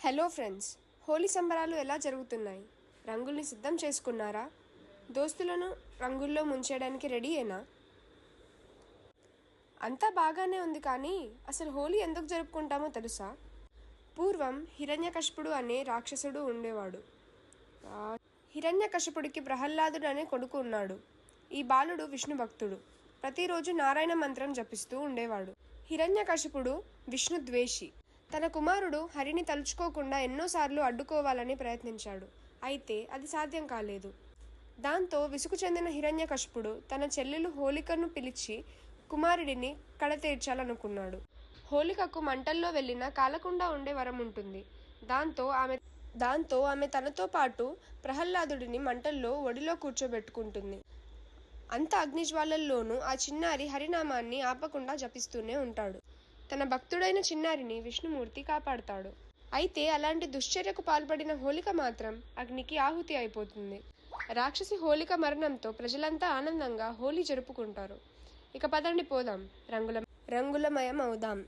Hello friends Holi సంబరాలు ఎలా జరుగుతున్నాయి? రంగుల్ని సిద్ధం చేసుకున్నారా? దోస్తులను రంగుల్లో ముంచేయడానికి రెడీయేనా అంతా బాగానే ఉంది కానీ అసలు హోలీ ఎందుకు జరుపుకుంటామో తెలుసా? పూర్వం హిరణ్యకశపుడు అనే రాక్షసుడు ఉండేవాడు. హిరణ్యకశపుడికి ప్రహ్లాదుడు అనే కొడుకు ఉన్నాడు. ఈ బాలుడు విష్ణు భక్తుడు. ప్రతిరోజు నారాయణ మంత్రం జపిస్తూ ఉండేవాడు. హిరణ్యకశిపుడు విష్ణు ద్వేషి. తన కుమారుడు హరిని తలుచుకోకుండా ఎన్నోసార్లు అడ్డుకోవాలని ప్రయత్నించాడు. అయితే అది సాధ్యం కాలేదు. దాంతో విసుగు చెందిన హిరణ్యకశపుడు తన చెల్లెలు హోలికను పిలిచి కుమారుడిని కడతీర్చాలనుకున్నాడు. హోలికకు మంటల్లో వెళ్ళిన కాలకుండా ఉండే వరం ఉంటుంది. దాంతో ఆమె దాంతో ఆమె తనతో పాటు ప్రహ్లాదుడిని మంటల్లో ఒడిలో కూర్చోబెట్టుకుంటుంది. అంత అగ్నిజ్వాలల్లోనూ ఆ చిన్నారి హరినామాన్ని ఆపకుండా జపిస్తూనే ఉంటాడు. తన భక్తుడైన చిన్నారిని విష్ణుమూర్తి కాపాడతాడు. అయితే అలాంటి దుశ్చర్యకు పాల్పడిన హోలిక మాత్రం అగ్నికి ఆహుతి అయిపోతుంది. రాక్షసి హోలిక మరణంతో ప్రజలంతా ఆనందంగా హోలీ జరుపుకుంటారు. ఇక పదండి పోదాం. రంగుల రంగులమయం అవుదాం